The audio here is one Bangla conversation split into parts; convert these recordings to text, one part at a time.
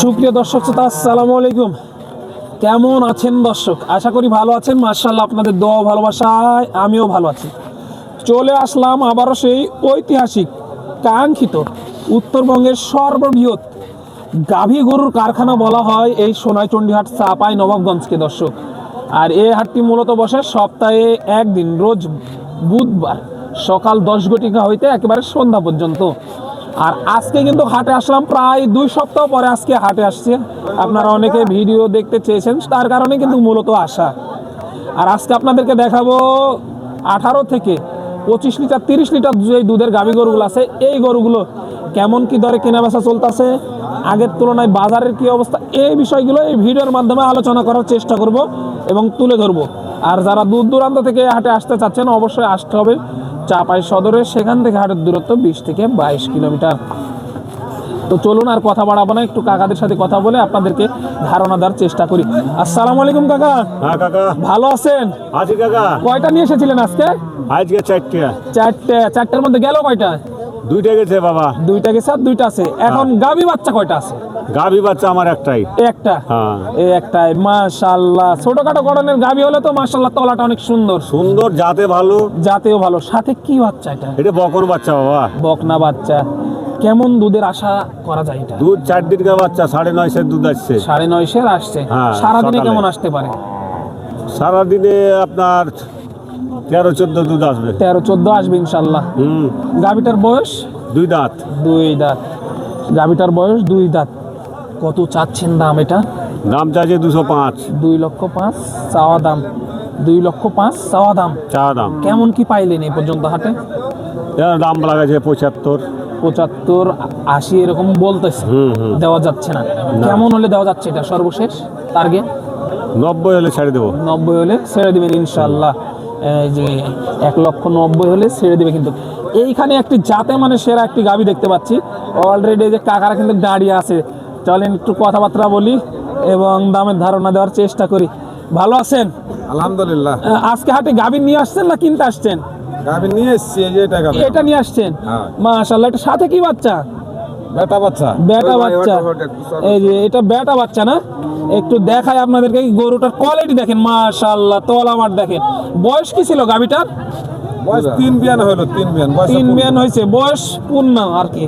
সুপ্রিয় দর্শক শ্রোতা, আসসালামু আলাইকুম। কেমন আছেন দর্শক? আশা করি ভালো আছেন। মার্শাল্লাহ আপনাদের দোয়া ভালোবাসায় আমিও ভালো আছি। চলে আসলাম আবারও সেই ঐতিহাসিক, কাঙ্ক্ষিত, উত্তরবঙ্গের সর্ববৃহৎ গাভী গরুর কারখানা বলা হয় এই সোনাইচণ্ডীহাট চাপাই নবাবগঞ্জকে দর্শক। আর এই হাটটি মূলত বসে সপ্তাহে একদিন, রোজ বুধবার সকাল দশ ঘটিকা হইতে একেবারে সন্ধ্যা পর্যন্ত। আর আজকে কিন্তু হাটে আসলাম, প্রায় দুই সপ্তাহ পরে আজকে হাটে আসছে। আপনারা অনেকে ভিডিও দেখতে চেয়েছেন, তার কারণে কিন্তু মূলত আসা। আর আজকে আপনাদেরকে দেখাবো আঠারো থেকে পঁচিশ লিটার, তিরিশ লিটার যে দুধের গাভী গরুগুলো আছে, এই গরুগুলো কেমন কি দরে কেনা বেচা চলতেছে, আগের তুলনায় বাজারের কি অবস্থা, এই বিষয়গুলো এই ভিডিওর মাধ্যমে আলোচনা করার চেষ্টা করব এবং তুলে ধরবো। আর যারা দূর দূরান্ত থেকে হাটে আসতে চাচ্ছেন, অবশ্যই আসতে হবে। চাপাই সদরে সেখান থেকে হাটের দূরত্ব বিশ থেকে বাইশ কিলোমিটার। তো চলুন আর কথা বাড়াবো না একটু কাকাদের সাথে কথা বলে আপনাদেরকে ধারণা দেওয়ার চেষ্টা করি। আসসালামু আলাইকুম কাকা। হ্যাঁ কাকা। ভালো আছেন? আছি কাকা। কয়টা নিয়ে এসেছিলেন আজকে? আজকে চারটে। চারটে চারটের মধ্যে গেল কয়টা? দুইটা গেছে বাবা। দুইটা গেছে আর দুইটা আছে। এখন গাবি বাচ্চা কয়টা আছে? গাভী বাচ্চা আমার একটাই। একটা? হ্যাঁ। এই একটাই। মাশাল্লাহ ছোটখাটো গড়নের গাবি হলে তো মাশাল্লাহ তলাটা অনেক সুন্দর। সুন্দর জাতে ভালো। জাতেও ভালো। সাথে কি বাচ্চা এটা? এটা বকর বাচ্চা বাবা। বকনা বাচ্চা। কেমন দুধের আশা করা যায় এটা? দুধ চার দিনকার বাচ্চা সাড়ে নয়শের দুধ আসছে। সাড়ে নয়শের আসছে। হ্যাঁ, সারাদিনে কেমন আসতে পারে? সারাদিনে আপনার তেরো চোদ্দ দুধ আসবে। তেরো চোদ্দ আসবে ইনশাল্লাহ হুম। গাবিটার বয়স? দুই দাঁত। দুই দাঁত। গাবিটার বয়স দুই দাঁত। কত চাচ্ছেন দাম এটা? দাম চাইছে দুশো পাঁচ। দুই লক্ষ পাঁচ চাওয়া দাম। দুই লক্ষ পাঁচ চাওয়া দাম। চা দাম। কেমন কি পাইলেন এই পর্যন্ত হাটে? দাম লাগাছে পঁচাত্তর। পঁচাত্তর আশি এরকম বলতেছে। দেওয়া যাচ্ছে না। কেমন হলে দেওয়া যাচ্ছে এটা সর্বশেষ? টার্গেট নব্বই হলে ছেড়ে দেবো। নব্বই হলে ছেড়ে দেবেন ইনশাল্লাহ যে এক লক্ষ নব্বই হলে ছেড়ে দেবে কিন্তু। এইখানে একটি জাতে মানে সেরা একটি গাবি দেখতে পাচ্ছি। অলরেডি যে কাকারা কিন্তু দাঁড়িয়ে আছে। চলেন একটু কথাবার্তা বলি এবং দামের ধারণা দেওয়ার চেষ্টা করি। ভালো আছেন? আলহামদুলিল্লাহ। আজকে হাটে গাবি নিয়ে আসছেন না কিনতে আসছেন? গাভী নিয়ে এসছি এই যে এটা গাভী। এটা নিয়ে আসছেন? হ্যাঁ। মাশাল্লাহ এটা সাথে কি বাচ্চা? বেটা বাচ্চা। বেটা বাচ্চা। এই যে এটা বেটা বাচ্চা না? একটু দেখাই আপনাদেরকে গরুটার কোয়ালিটি দেখেন। মাশাল্লাহ তলা মাঠ দেখেন। বয়স কি ছিল গাবিটার বয়স তিন বিয়ান হলো তিন বিয়ান। বয়স তিন বিয়ান হয়েছে বয়স পূর্ণ আর কি।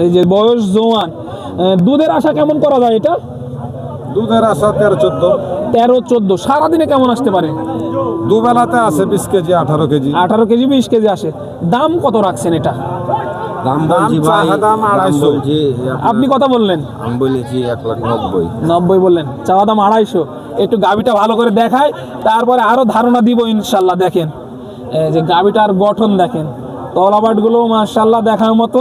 এই যে বয়স জোয়ান। দুধের আশা কেমন করা যায় এটা? দুধের আশা তেরো চোদ্দ। তেরো চোদ্দ। সারাদিনে কেমন আসতে পারে? দুবেলাতে আছে বিশ কেজি আঠারো কেজি। আঠারো কেজি বিশ কেজি আসে। দাম কত রাখছেন এটা? দাম দাম বলছি ভাই দাম আড়াইশো। আপনি কথা বললেন। আমি বলেছি এক লাখ নব্বই। নব্বই বললেন। চাওয়া দাম আড়াইশো। একটু গাবিটা ভালো করে দেখায় তারপরে আরও ধারণা দিব ইনশাল্লাহ দেখেন। যে গাবিটার গঠন দেখেন। তলাবাটগুলো মাশাল্লাহ দেখার মতো।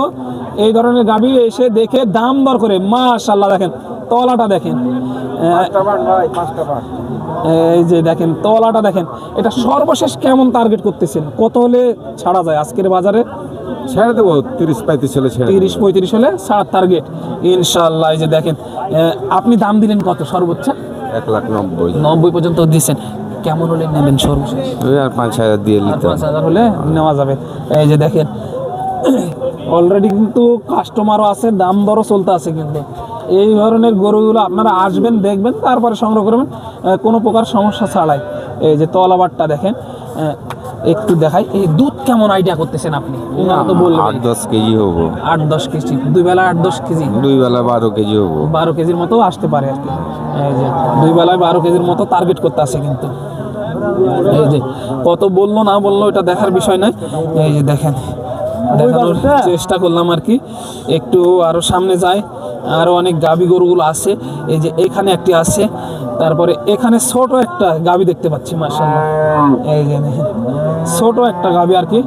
এই ধরনের গাভী এসে দেখে দাম দর করে মাশাল্লাহ দেখেন তলাটা দেখেন। এই যে দেখেন তলাটা দেখেন এটা সর্বশেষ কেমন টার্গেট করতেছেন? কত হলে ছাড়া যায় আজকের বাজারে? ছেড়ে দেবো তিরিশ পঁয়ত্রিশ ছেলে ছেড়ে তিরিশ পঁয়ত্রিশ হলে সাত টার্গেট ইনশাল্লাহ এই যে দেখেন আপনি দাম দিলেন কত সর্বোচ্চ? এক লাখ নব্বই। নব্বই পর্যন্ত দিচ্ছেন কেমন হলে নেবেন সর্বশেষ? পাঁচ হাজার দিয়ে পাঁচ হাজার হলে নেওয়া যাবে। এই যে দেখেন অলরেডি কিন্তু কাস্টমারও আছে দাম দরও চলতে আছে কিন্তু। এই ধরনের গরুগুলো আপনারা আসবেন দেখবেন তারপরে সংগ্রহ করবেন কোনো প্রকার সমস্যা ছাড়াই। এই যে তলাবারটা দেখেন একটু দেখাই এই দুধ কেমন আইডিয়া করতেছেন আপনি? ওনারা তো বললেন আট দশ কেজি হব। আট দশ কেজি দুই বেলা আট দশ কেজি? দুই বেলা বারো কেজি হব। বারো কেজির মতো আসতে পারে আর কি। এই যে দুই বেলায় বারো কেজির মতো টার্গেট করতে আছে কিন্তু। এই যে কত বলল না বলল এটা দেখার বিষয় নয় এই যে দেখেন দেখানোর চেষ্টা করলাম আর কি। একটু আরও সামনে যায়। আরও অনেক গাবি গরুগুলো আছে। এই যে এখানে একটি আছে। তারপরে এখানে ছোট একটা গাবি দেখতে পাচ্ছি মার্শাল্লাহ এই যে ছোট একটা গাবি আর কি।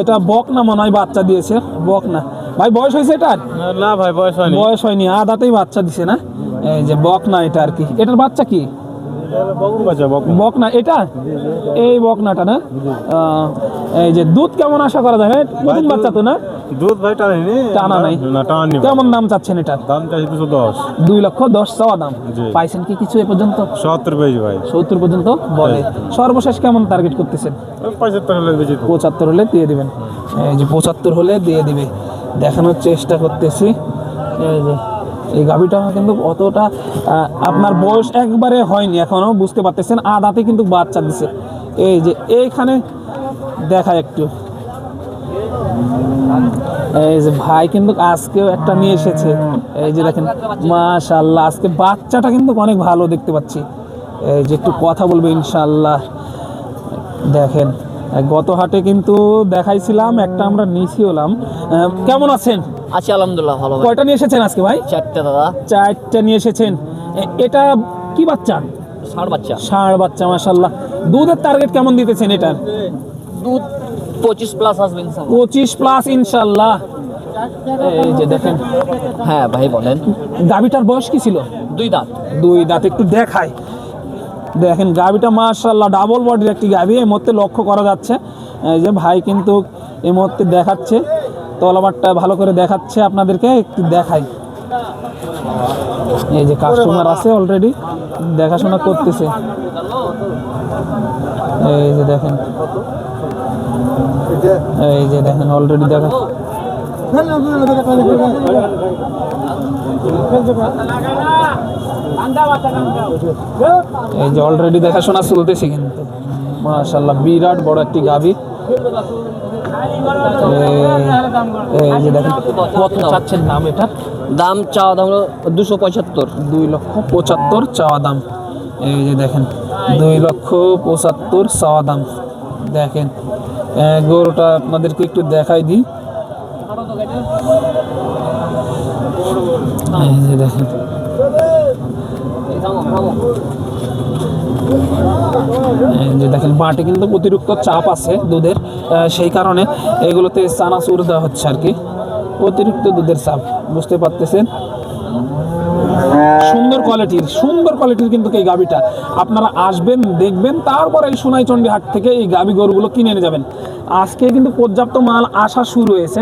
এটা বক না মনে হয় বাচ্চা দিয়েছে বক না ভাই বয়স হয়েছে এটার? না ভাই বয়স হয়নি। বয়স হয়নি আদাতেই বাচ্চা দিছে না? এই যে বক না এটা আর কি। এটার বাচ্চা কি? বকর বাচ্চা বকর বক না এটা? এই বকনাটা না? এই যে দুধ কেমন আশা করা যায়? নতুন বাচ্চা তো না? দুধ ভাই টানেনি। টানা নাই। কেমন দাম চাচ্ছেন দাম চাইছে দুশো দশ। দুই লক্ষ দশ চাওয়া দাম। পাইছেন কি কিছু এ পর্যন্ত? সত্তর পেয়েছি ভাই। সত্তর পর্যন্ত? বলে। সর্বশেষ কেমন টার্গেট করতেছেন? পঁচাত্তর হলে পঁচাত্তর হলে দিয়ে দিবেন। এই যে পঁচাত্তর হলে দিয়ে দিবে। দেখানোর চেষ্টা করতেছি। এই যে এই গাভিটা কিন্তু অতটা আপনার বয়স একবারে হয়নি এখনও, বুঝতে পারতেছেন? আদাতে কিন্তু বাচ্চা দিছে। এই যে এইখানে দেখায় একটু। এই যে ভাই কিন্তু আজকেও একটা নিয়ে এসেছে। এই যে দেখেন মাশাল্লাহ আজকে বাচ্চাটা কিন্তু অনেক ভালো দেখতে পাচ্ছি। এই যে একটু কথা বলবে ইনশাল্লাহ দেখেন, গত হাটে কিন্তু দেখাইছিলাম, একটা আমরা নিছি হলাম। কেমন আছেন? আছি আলহামদুলিল্লাহ ভালো কয়টা নিয়ে এসেছেন আজকে ভাই? চারটে দাদা। চারটা নিয়ে এসেছেন। এটা কি বাচ্চা? ষাট বাচ্চা। ষাঁড় বাচ্চা মাশাল্লাহ দুধের টার্গেট কেমন দিতেছেন এটার? দুধ পঁচিশ প্লাস আসবে। পঁচিশ প্লাস ইনশাল্লাহ এই যে দেখেন হ্যাঁ ভাই বলেন। গাভিটার বয়স কি ছিল? দুই দাঁত। দুই দাঁত একটু দেখায় দেখেন গাভিটা মার্শাল্লাহ ডাবল বডির একটি গাভি এই মুহূর্তে লক্ষ্য করা যাচ্ছে। যে ভাই কিন্তু এই মুহূর্তে দেখাচ্ছে। তলাবারটা ভালো করে দেখাচ্ছে আপনাদেরকে, একটু দেখাই। এই যে কাস্টমার আছে অলরেডি দেখাশোনা করতেছে। এই যে দেখেন। এই যে দেখেন অলরেডি দেখা এই যে অলরেডি দেখাশোনা চলতেছে কিন্তু। মাশাল্লাহ বিরাট বড় একটি গাভি। এই যে দেখেন। কত চাচ্ছেন নাম এটা? দাম চাওয়া দাম হলো দুশো পঁচাত্তর। দুই লক্ষ পঁচাত্তর চাওয়া দাম। এই যে দেখেন দুই লক্ষ পঁচাত্তর চাওয়া দাম। দেখেন গরুটা আপনাদেরকে একটু দেখাই দিই। এই যে দেখেন। যে দেখেন মাঠে কিন্তু অতিরিক্ত চাপ আছে দুধের সেই কারণে এগুলোতে চানাচুর দেওয়া হচ্ছে আর কি। অতিরিক্ত দুধের চাপ, বুঝতে পারতেছেন? সুন্দর কোয়ালিটির সুন্দর কোয়ালিটির কিন্তু এই গাবিটা আপনারা আসবেন, দেখবেন, তারপরে এই সোনাইচন্ডী হাট থেকে এই গাবি গরুগুলো কিনে নিয়ে যাবেন। আজকে কিন্তু পর্যাপ্ত মাল আসা শুরু হয়েছে।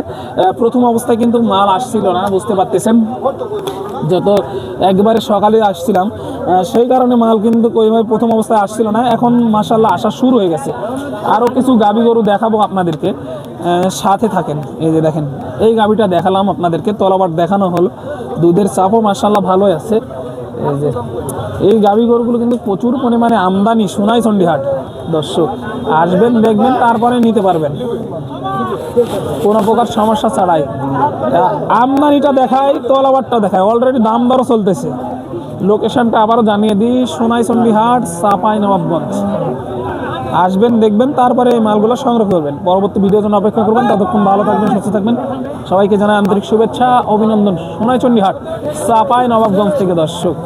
প্রথম অবস্থায় কিন্তু মাল আসছিল না, বুঝতে পারতেছেন? যত একবারে সকালে আসছিলাম সেই কারণে মাল কিন্তু ওইভাবে প্রথম অবস্থায় আসছিল না। এখন মাসাল্লাহ আসা শুরু হয়ে গেছে। আরও কিছু গাবি গরু দেখাবো আপনাদেরকে। সাথে থাকেন। এই যে দেখেন, এই গাবিটা দেখালাম আপনাদেরকে তলাবার দেখানো হলো। দুধের চাপও মাসাল্লাহ ভালোই আছে। এই যে, এই গাবি গরুগুলো কিন্তু প্রচুর পরিমাণে আমদানি, সোনাই চণ্ডীহাট। দর্শক, আসবেন, দেখবেন, তারপরে নিতে পারবেন। কোনো প্রকার সমস্যা ছাড়াই। আমদানিটা দেখায় তলাবারটা দেখায় অলরেডি দাম দরও চলতেছে। লোকেশনটা আবারও জানিয়ে দিই সোনাইচন্ডী হাট সাপাই নবাবগঞ্জ আসবেন, দেখবেন, তারপরে এই মালগুলো সংগ্রহ করবেন। পরবর্তী ভিডিও জন্য অপেক্ষা করবেন। ততক্ষণ ভালো থাকবেন, সুস্থ থাকবেন। সবাইকে জানাই আন্তরিক শুভেচ্ছা, অভিনন্দন। সোনাইচন্ডী হাট সাপাই নবাবগঞ্জ থেকে দর্শক।